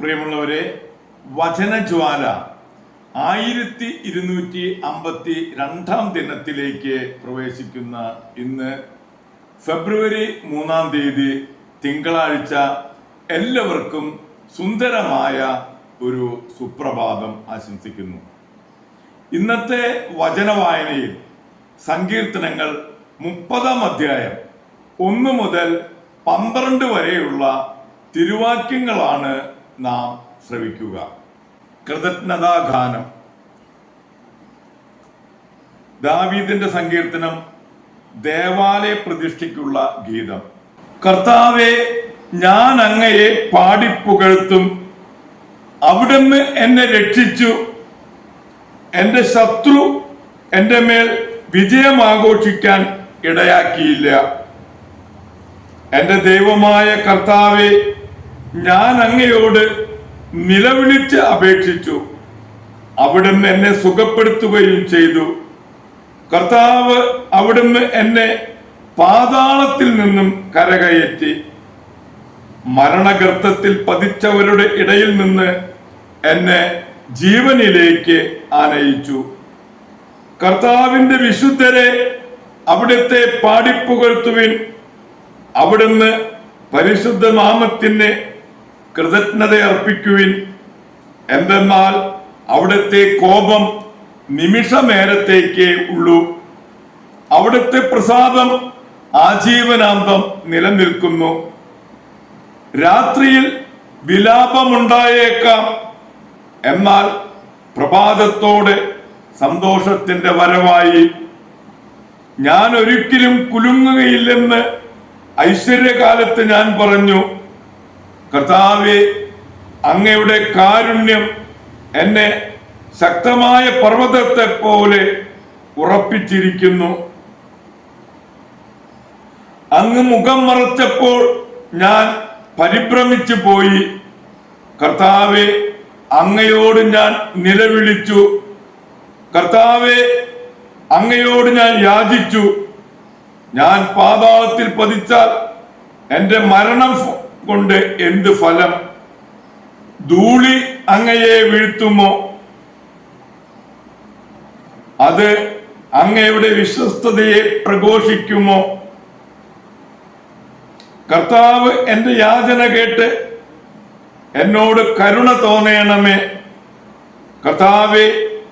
പ്രിയമുള്ളവരെ വചനജ്വാല ആയിരത്തി ഇരുന്നൂറ്റി അമ്പത്തി രണ്ടാം ദിനത്തിലേക്ക് പ്രവേശിക്കുന്ന ഇന്ന് ഫെബ്രുവരി മൂന്നാം തീയതി തിങ്കളാഴ്ച എല്ലാവർക്കും സുന്ദരമായ ഒരു സുപ്രഭാതം ആശംസിക്കുന്നു. ഇന്നത്തെ വചനവായനയിൽ സങ്കീർത്തനങ്ങൾ മുപ്പതാം അധ്യായം ഒന്ന് മുതൽ പന്ത്രണ്ട് വരെയുള്ള തിരുവാക്യങ്ങളാണ് നാം ശ്രവിക്കുക. കൃതജ്ഞതാഗാനം. ദാവീദിന്റെ സങ്കീർത്തനം ദേവാലയ പ്രതിഷ്ഠയ്ക്കുള്ള ഗീതം. കർത്താവെ ഞാൻ അങ്ങയെ പാടിപ്പുകഴ്ത്തും. അവിടുന്ന് എന്നെ രക്ഷിച്ചു. എന്റെ ശത്രു എന്റെ മേൽ വിജയം ആഘോഷിക്കാൻ ഇടയാക്കിയില്ല. എന്റെ ദൈവമായ കർത്താവെ ഞാൻ അങ്ങയോട് നിലവിളിച്ച് അപേക്ഷിച്ചു. അവിടുന്ന് എന്നെ സുഖപ്പെടുത്തുകയും ചെയ്തു. കർത്താവ് അവിടുന്ന് എന്നെ പാതാളത്തിൽ നിന്നും കരകയറ്റി. മരണഗർത്തത്തിൽ പതിച്ചവരുടെ ഇടയിൽ നിന്ന് എന്നെ ജീവനിലേക്ക് ആനയിച്ചു. കർത്താവിന്റെ വിശുദ്ധരെ അവിടുത്തെ പാടിപ്പുകഴ്ത്തുവിൻ അവിടുന്ന് പരിശുദ്ധ നാമത്തിന് കൃതജ്ഞത അർപ്പിക്കുവിൻ. എന്തെന്നാൽ അവിടുത്തെ കോപം നിമിഷനേരത്തേക്കേ ഉള്ളൂ. അവിടുത്തെ പ്രസാദം ആജീവനാന്തം നിലനിൽക്കുന്നു. രാത്രിയിൽ വിലാപമുണ്ടായേക്കാം. എന്നാൽ പ്രഭാതത്തോടെ സന്തോഷത്തിന്റെ വരവായി. ഞാൻ ഒരിക്കലും കുലുങ്ങുകയില്ലെന്ന് ഐശ്വര്യകാലത്ത് ഞാൻ പറഞ്ഞു. കർത്താവെ അങ്ങയുടെ കാരുണ്യം എന്നെ ശക്തമായ പർവതത്തെ പോലെ ഉറപ്പിച്ചിരിക്കുന്നു. അങ്ങ് മുഖം മറച്ചപ്പോൾ ഞാൻ പരിഭ്രമിച്ചു പോയി. കർത്താവെ അങ്ങയോട് ഞാൻ നിലവിളിച്ചു. കർത്താവെ അങ്ങയോട് ഞാൻ യാചിച്ചു. ഞാൻ പാതാളത്തിൽ പതിച്ചാൽ എന്റെ മരണം കൊണ്ട് എന്ത് ഫലം? ധൂളി അങ്ങയെ വീഴ്ത്തുമോ? അത് അങ്ങയുടെ വിശ്വസ്തതയെ പ്രഘോഷിക്കുമോ? കർത്താവ് എന്റെ യാചന കേട്ട് എന്നോട് കരുണ തോന്നണമേ. കർത്താവെ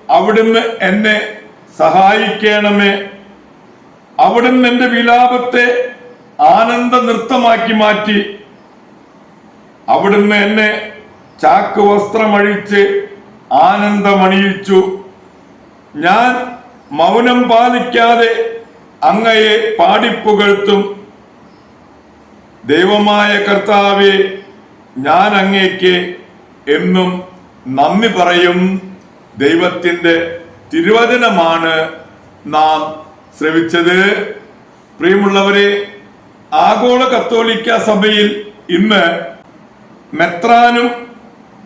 അവിടുന്ന് എന്നെ സഹായിക്കണമേ. അവിടുന്ന് എന്റെ വിലാപത്തെ ആനന്ദ നൃത്തമാക്കി മാറ്റി. അവിടുന്ന് എന്നെ ചാക്ക് വസ്ത്രമഴിച്ച് ആനന്ദമണിയിച്ചു. ഞാൻ മൗനം പാലിക്കാതെ അങ്ങയെ പാടിപ്പുകഴ്ത്തും. ദൈവമായ കർത്താവെ ഞാൻ അങ്ങേക്ക് എന്നും നന്ദി പറയും. ദൈവത്തിന്റെ തിരുവചനമാണ് നാം ശ്രവിച്ചത്. പ്രിയമുള്ളവരെ ആഗോള കത്തോലിക്ക സഭയിൽ ഇന്ന് മെത്രാനും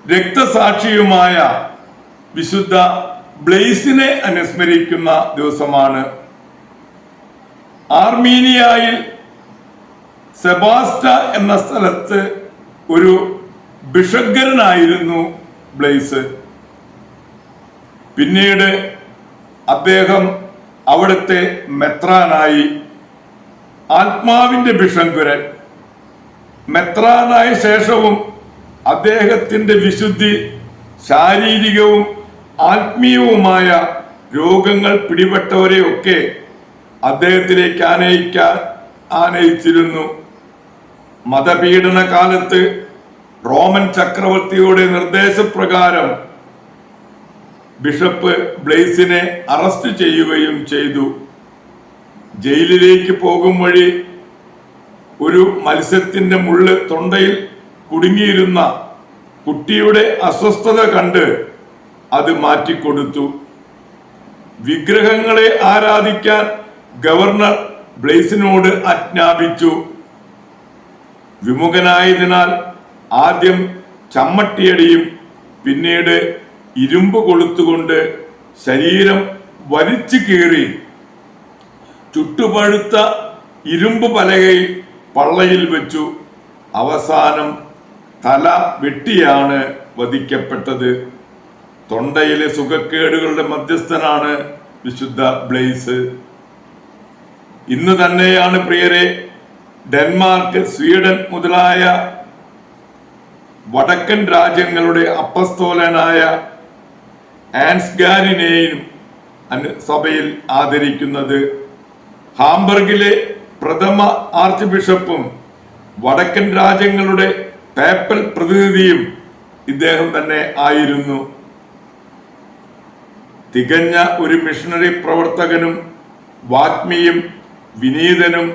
രക്തസാക്ഷിയുമായ വിശുദ്ധ ബ്ലെയ്സിനെ അനുസ്മരിക്കുന്ന ദിവസമാണ്. ആർമീനിയയിൽ സെബാസ്റ്റ എന്ന സ്ഥലത്ത് ഒരു ബിഷഗ്ഗരനായിരുന്നു ബ്ലെയ്സ് പിന്നീട് അദ്ദേഹം അവിടുത്തെ മെത്രാനായി ആത്മാവിന്റെ ബിഷങ്കുരൻ മെത്രാനായ ശേഷവും അദ്ദേഹത്തിന്റെ വിശുദ്ധി ശാരീരികവും ആത്മീയവുമായ രോഗങ്ങൾ പിടിപെട്ടവരെയൊക്കെ അദ്ദേഹത്തിലേക്ക് ആനയിക്കാൻ ആനയിച്ചിരുന്നു. മതപീഡന കാലത്ത് റോമൻ ചക്രവർത്തിയുടെ നിർദ്ദേശപ്രകാരം ബിഷപ്പ് ബ്ലെയ്സിനെ അറസ്റ്റ് ചെയ്യുകയും ചെയ്തു. ജയിലിലേക്ക് പോകും വഴി ഒരു മത്സ്യത്തിന്റെ മുള്ള് തൊണ്ടയിൽ കുടുങ്ങിയിരുന്ന കുട്ടിയുടെ അസ്വസ്ഥത കണ്ട് അത് മാറ്റിക്കൊടുത്തു. വിഗ്രഹങ്ങളെ ആരാധിക്കാൻ ഗവർണർ ബ്ലേസിനോട് ആജ്ഞാപിച്ചു. വിമുഖനായതിനാൽ ആദ്യം ചമ്മട്ടിയടിയും പിന്നീട് ഇരുമ്പ് കൊളുത്തുകൊണ്ട് ശരീരം വലിച്ചു കീറി. ചുട്ടുപഴുത്ത ഇരുമ്പ് പലകയിൽ പള്ളയിൽ വെച്ചു. അവസാനം തല വെട്ടിയാണ് വധിക്കപ്പെട്ടത്. തൊണ്ടയിലെ സുഖക്കേടുകളുടെ മധ്യസ്ഥനാണ് വിശുദ്ധ ബ്ലേസ്. ഇന്ന് തന്നെയാണ് പ്രിയരെ ഡെൻമാർക്ക് സ്വീഡൻ മുതലായ വടക്കൻ രാജ്യങ്ങളുടെ അപ്പസ്തോലനായ ആൻസ്ഗാരിനെയും സഭയിൽ ആദരിക്കുന്നത്. ഹാംബർഗിലെ പ്രഥമ ആർച്ച് ബിഷപ്പും വടക്കൻ രാജ്യങ്ങളുടെ പേപ്പൽ പ്രതിനിധിയും ഇദ്ദേഹം തന്നെ ആയിരുന്നു. തികഞ്ഞ ഒരു മിഷണറി പ്രവർത്തകനും വാഗ്മിയും വിനീതനും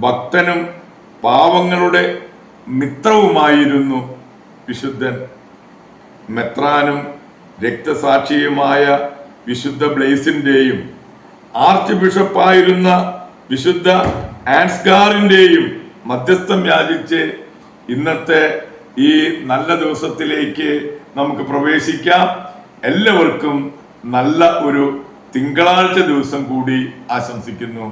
ഭക്തനും പാവങ്ങളുടെ മിത്രവുമായിരുന്നു വിശുദ്ധൻ. മെത്രാനും രക്തസാക്ഷിയുമായ വിശുദ്ധ ബ്ലേസിന്റെയും ആർച്ച് ബിഷപ്പായിരുന്ന വിശുദ്ധ ആൻസ്കാറിന്റെയും മധ്യസ്ഥം യാചിച്ച് ഇന്നത്തെ ഈ നല്ല ദിവസത്തിലേക്ക് നമുക്ക് പ്രവേശിക്കാം. എല്ലാവർക്കും നല്ല ഒരു തിങ്കളാഴ്ച ദിവസം കൂടി ആശംസിക്കുന്നു.